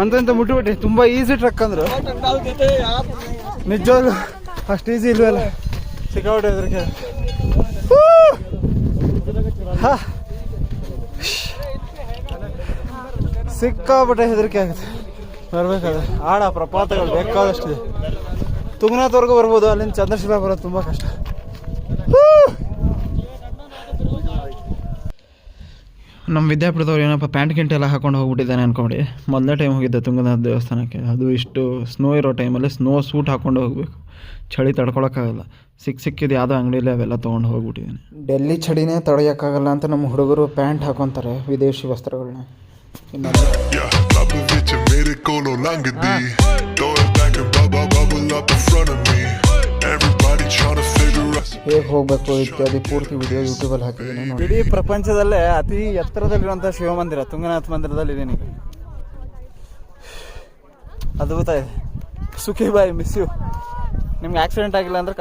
ಅಂತ ಇಂತ ಮುಟ್ಟಿಬಿಟ್ಟೆ. ತುಂಬಾ ಈಸಿ ಟ್ರಕ್ ಅಂದ್ರು. ನಿಜವಾಗ್ಲು ಅಷ್ಟು ಈಸಿ ಇಲ್ವಲ್ಲ? ಸಿಕ್ಕಾಬಿಟ್ಟೆ ಅದ್ರಿಗೆ ಸಿಕ್ಕಾಬಿಟ್ಟೆ ಹೆದರಿಕೆ ಆಗುತ್ತೆ. ಬರ್ಬೇಕಾದ್ರೆ. ಆಡ ಪ್ರಪಾತಗಳು ಬೇಕಾದಷ್ಟಿದೆ. ತುಂಗನಾಥವರೆಗೂ ಬರ್ಬೋದು ಅಲ್ಲಿಂದ ಚಂದ್ರಶಿಲಾ ಬರೋದು ತುಂಬ ಕಷ್ಟ. ನಮ್ಮ ವಿದ್ಯಾಪೀಠದವ್ರು ಏನಪ್ಪ ಪ್ಯಾಂಟ್ ಗಿಂಟ್ ಎಲ್ಲ ಹಾಕೊಂಡು ಹೋಗ್ಬಿಟ್ಟಿದ್ದಾನೆ ಅನ್ಕೊಂಡು. ಮೊದಲನೇ ಟೈಮ್ ಹೋಗಿದ್ದೆ ತುಂಗನಾಥ ದೇವಸ್ಥಾನಕ್ಕೆ. ಅದು ಇಷ್ಟು ಸ್ನೋ ಇರೋ ಟೈಮಲ್ಲಿ ಸ್ನೋ ಸೂಟ್ ಹಾಕೊಂಡು ಹೋಗಬೇಕು. ಚಳಿ ತಡ್ಕೊಳಕ್ಕಾಗಲ್ಲ. ಸಿಕ್ಕ ಸಿಕ್ಕಿದ್ದು ಯಾವುದೋ ಅಂಗಡಿಯಲ್ಲಿ ಅವೆಲ್ಲ ತೊಗೊಂಡು ಹೋಗ್ಬಿಟ್ಟಿದ್ದೀನಿ. ಡೆಲ್ಲಿ ಚಳಿನೇ ತಡೆಯೋಕ್ಕಾಗಲ್ಲ ಅಂತ ನಮ್ಮ ಹುಡುಗರು ಪ್ಯಾಂಟ್ ಹಾಕೊತಾರೆ ವಿದೇಶಿ ವಸ್ತ್ರಗಳನ್ನ ಹೇಗೆ ಹೋಗಬೇಕು ಇತ್ಯಾದಿ ಪೂರ್ತಿ ವಿಡಿಯೋ ಯೂಟ್ಯೂಬಲ್ಲಿ ಹಾಕಿದ್ದೀನಿ ನೋಡಿ. ಇಡೀ ಪ್ರಪಂಚದಲ್ಲೇ ಅತಿ ಎತ್ತರದಲ್ಲಿರುವಂಥ ಶಿವಮಂದಿರ, ತುಂಗನಾಥ ಮಂದಿರದಲ್ಲಿ ಇದ್ದೀನಿ ಈಗ. ಅದ್ಭುತ ಇದೆ. ಸುಖಿ ಬಾಯ್ ಮಿಸ್ ಯು ನಿಮ್ಗೆ ಆಕ್ಸಿಡೆಂಟ್ ಆಗಿಲ್ಲ ಅಂದ್ರೆ